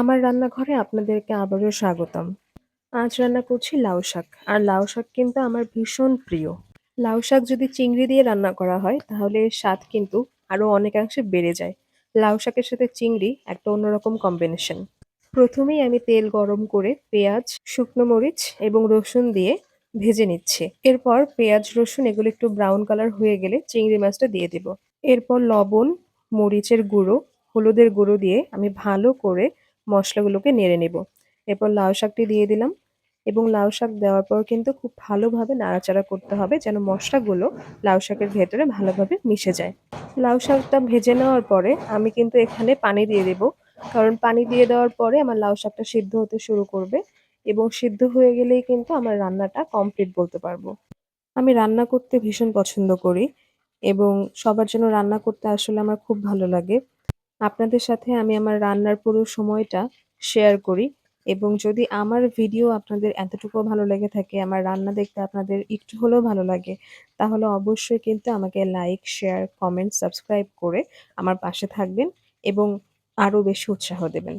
আমার রান্নাঘরে আপনাদেরকে আবারও স্বাগতম। আজ রান্না করছি লাউ শাক। আর লাউ শাক কিন্তু আমার ভীষণ প্রিয়। লাউ শাক যদি চিংড়ি দিয়ে রান্না করা হয় তাহলে স্বাদ কিন্তু আরও অনেকাংশে বেড়ে যায়। লাউ শাকের সাথে চিংড়ি একটা অন্যরকম কম্বিনেশন। প্রথমেই আমি তেল গরম করে পেঁয়াজ, শুকনো মরিচ এবং রসুন দিয়ে ভেজে নিচ্ছি। এরপর পেঁয়াজ, রসুন এগুলো একটু ব্রাউন কালার হয়ে গেলে চিংড়ি মাছটা দিয়ে দিব। এরপর লবণ, মরিচের গুঁড়ো, হলুদের গুঁড়ো দিয়ে আমি ভালো করে মশলাগুলোকে নেড়ে নেব। এরপর লাউ শাকটি দিয়ে দিলাম এবং লাউ শাক দেওয়ার পর কিন্তু খুব ভালোভাবে নাড়াচাড়া করতে হবে যেন মশলাগুলো লাউ শাকের ভেতরে ভালোভাবে মিশে যায়। লাউ শাকটা ভেজে নেওয়ার পরে আমি কিন্তু এখানে পানি দিয়ে দেব। কারণ পানি দিয়ে দেওয়ার পরে আমার লাউ শাকটা সিদ্ধ হতে শুরু করবে এবং সিদ্ধ হয়ে গেলেই কিন্তু আমার রান্নাটা কমপ্লিট বলতে পারব। আমি রান্না করতে ভীষণ পছন্দ করি এবং সবার জন্য রান্না করতে আসলে আমার খুব ভালো লাগে। আপনাদের সাথে আমি আমার রান্নার পুরো সময়টা শেয়ার করি এবং যদি আমার ভিডিও আপনাদের এতটুকু ভালো লেগে থাকে, আমার রান্না দেখতে আপনাদের একটু হলেও ভালো লাগে, তাহলে অবশ্যই কিন্তু আমাকে লাইক শেয়ার কমেন্ট সাবস্ক্রাইব করে আমার পাশে থাকবেন এবং আরও বেশি উৎসাহ দেবেন।